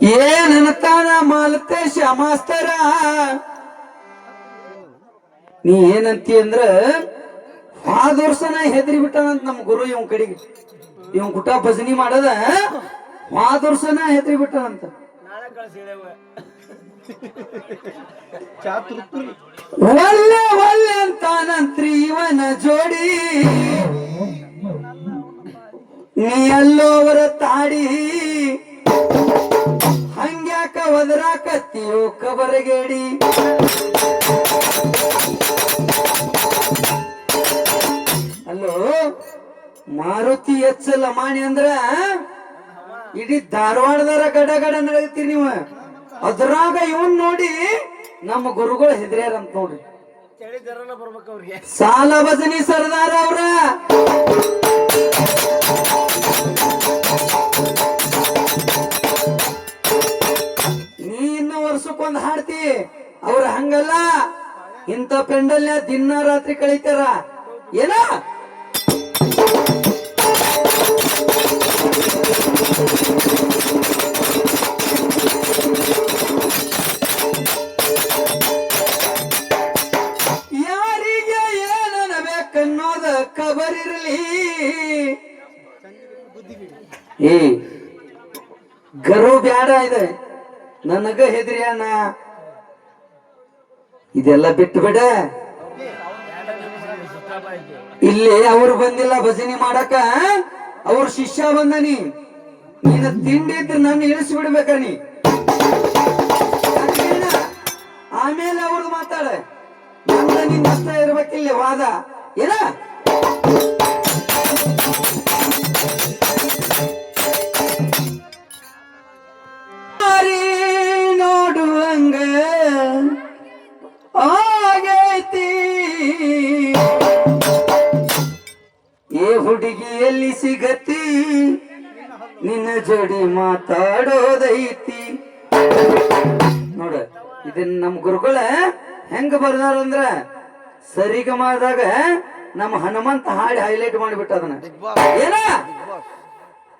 ಏನಂತಾನ ಮಾಲತೆ ಶಮಾಸ್ತರ ನೀ ಏನಂತಿ ಅಂದ್ರ ವರ್ಷನ ಹೆದರಿ ಬಿಟ್ಟಾನಂತ ನಮ್ಮ ಗುರು ಇವ್ ಕಡೆಗೆ. ಇವ್ ಕುಟ ಭಜನಿ ಮಾಡದ ವರ್ಷನ ಹೆದರಿ ಬಿಟ್ಟಾನಂತ. ಒಳ್ಳೆ ಒಳ್ಳೆ ಅಂತಾನಂತ್ರಿ ಇವನ ಜೋಡಿ. ನೀ ಅಲ್ಲೋವರ ತಾಡಿ. ಹಂಗ್ಯಾಕ ಕತ್ತಿಯೋ ಕಬರಗೇಡಿ ಅಲ್ಲೋ ಮಾರುತಿ ಎಚ್ ಲಮಾಣಿ ಅಂದ್ರ ಇಡೀ ಧಾರವಾಡದಾರ ಗಡ ಗಡ ನಡೆಯುತ್ತೀರಿ ನೀವು. ಅದ್ರಾಗ ಇವನ್ ನೋಡಿ ನಮ್ಮ ಗುರುಗಳು ಹೆದರ್ಯಾರಂತ ನೋಡ್ರಿ. ಸಾಲ ಭಜನಿ ಸರ್ದಾರ ಅವ್ರ. ವರ್ಷಕ್ಕೊಂದ್ ಹಾಡ್ತಿ. ಅವ್ರ ಹಂಗಲ್ಲ. ಇಂಥ ಪೆಂಡಲ್ನ ದಿನ ರಾತ್ರಿ ಕಳೀತಾರ. ಏನ? ಯಾರಿಗೆ ಏನನ್ನಬೇಕನ್ನೋದ ಕಬರಿರಲಿ ಏ ಗರು ಬ್ಯಾಡ ಇದೆ. ನನಗ ಹೆದ್ರಿಯಾನ? ಇದೆಲ್ಲ ಬಿಟ್ಟು ಬಿಡ ಇಲ್ಲಿ ಅವ್ರು ಬಂದಿಲ್ಲ ಭಜನಿ ಮಾಡಕ. ಅವ್ರ ಶಿಷ್ಯ ಬಂದನಿ ನೀನ ತಿಂಡಿ ಇದ್ರೆ ನನ್ನ ಇಳಿಸಿ ಬಿಡ್ಬೇಕ ನೀ ಆಮೇಲೆ ಅವ್ರದ್ದು ಮಾತಾಡ. ನಂದ ನಿನ್ನ ಇರ್ಬೇಕಿಲ್ಲ ವಾದ. ಏನ ಹುಡುಗಿ ಎಲ್ಲಿ ಸಿಗತಿ? ನಿನ್ನ ಜೋಡಿ ಮಾತಾಡೋದೈತಿ. ನೋಡ ಇದನ್ನ ನಮ್ ಗುರುಗಳ ಹೆಂಗ ಬರ್ದಾರ ಅಂದ್ರ ಮಾಡಿದಾಗ ನಮ್ಮ ಹನುಮಂತ ಹಾಡಿ ಹೈಲೈಟ್ ಮಾಡಿಬಿಟ್ಟ ಅದನ್ನ. ಏನ?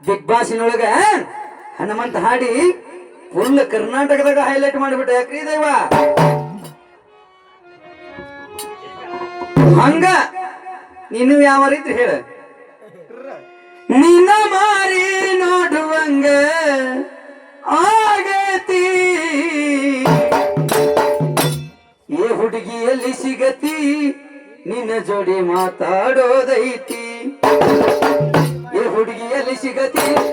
ಬಿಗ್ ಬಾಸಿನೊಳಗ ಹನುಮಂತ ಹಾಡಿ ಫುಲ್ ಕರ್ನಾಟಕದಾಗ ಹೈಲೈಟ್ ಮಾಡಿಬಿಟ್ಟ. ಯಾಕ್ರಿ ದೇವ? ಹಂಗ, ನೀನು ಯಾವ ರೀತಿ ಹೇಳ? ನಿನ್ನ ಮಾರಿ ನೋಡುವಂಗ ಆಗತಿ. ಏ ಹುಡುಗಿ, ಎಲ್ಲಿ ಸಿಗತಿ? ನಿನ್ನ ಜೋಡಿ ಮಾತಾಡೋದೈತಿ. ಏ ಹುಡುಗಿ, ಎಲ್ಲಿ ಸಿಗತಿ?